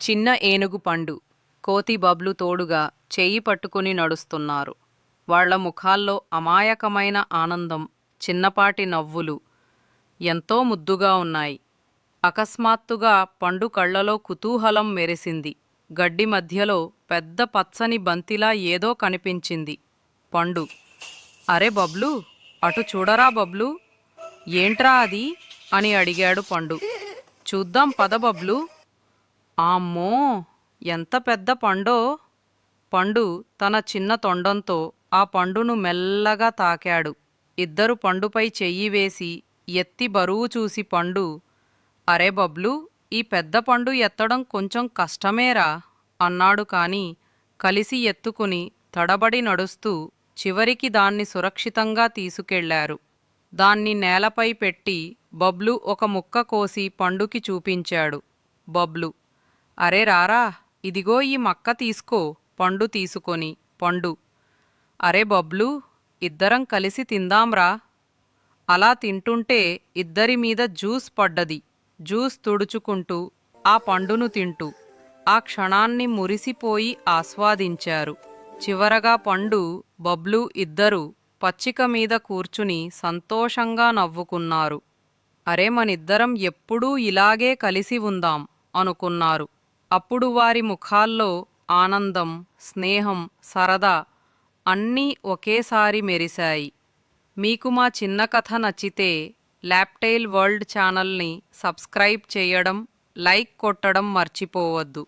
చిన్న ఏనుగు పండు కోతి బబ్లు తోడుగా చేయి పట్టుకుని నడుస్తున్నారు. వాళ్ళ ముఖాల్లో అమాయకమైన ఆనందం చిన్నపాటి నవ్వులు ఎంతో ముద్దుగా ఉన్నాయి. అకస్మాత్తుగా పండు కళ్ళలో కుతూహలం మెరిసింది. గడ్డి మధ్యలో పెద్ద పచ్చని బంతిలా ఏదో కనిపించింది. పండు అరే బబ్లు అటు చూడరా బబ్లు? ఏంట్రా అది? అని అడిగాడు పండు. చూద్దాం పద బబ్లు. అమ్మో ఎంత పెద్ద పండో. పండు తన చిన్న తొండంతో ఆ పండును మెల్లగా తాకాడు. ఇద్దరు పండుపై చెయ్యి వేసి ఎత్తి బరువు చూసి పండు అరే బబ్లు ఈ పెద్ద పండు ఎత్తడం కొంచెం కష్టమేరా అన్నాడు కాని కలిసి ఎత్తుకుని తడబడి నడుస్తూ చివరికి దాన్ని సురక్షితంగా తీసుకెళ్ళారు. దాన్ని నేలపై పెట్టి బబ్లు ఒక ముక్క కోసి పండుకి చూపించాడు. బబ్లు అరే రారా ఇదిగో ఈ మక్క తీసుకో పండు తీసుకొని పండు. అరే బబ్లు ఇద్దరం కలిసి తిందాంరా. అలా తింటుంటే ఇద్దరి మీద జ్యూస్ పడ్డది. జ్యూస్ తుడుచుకుంటూ ఆ పండును తింటూ ఆ క్షణాన్ని మురిసిపోయి ఆస్వాదించారు. చివరగా పండు బబ్లు ఇద్దరు పచ్చిక మీద కూర్చుని సంతోషంగా నవ్వుకున్నారు. అరే మనిద్దరం ఎప్పుడూ ఇలాగే కలిసి ఉందాం అనుకున్నారు. అప్పుడు వారి ముఖాల్లో ఆనందం స్నేహం సరదా అన్నీ ఒకేసారి మెరిశాయి. మీకు మా చిన్న కథ నచ్చితే ల్యాప్టైల్ వరల్డ్ ఛానల్ని సబ్స్క్రైబ్ చేయడం లైక్ కొట్టడం మర్చిపోవద్దు.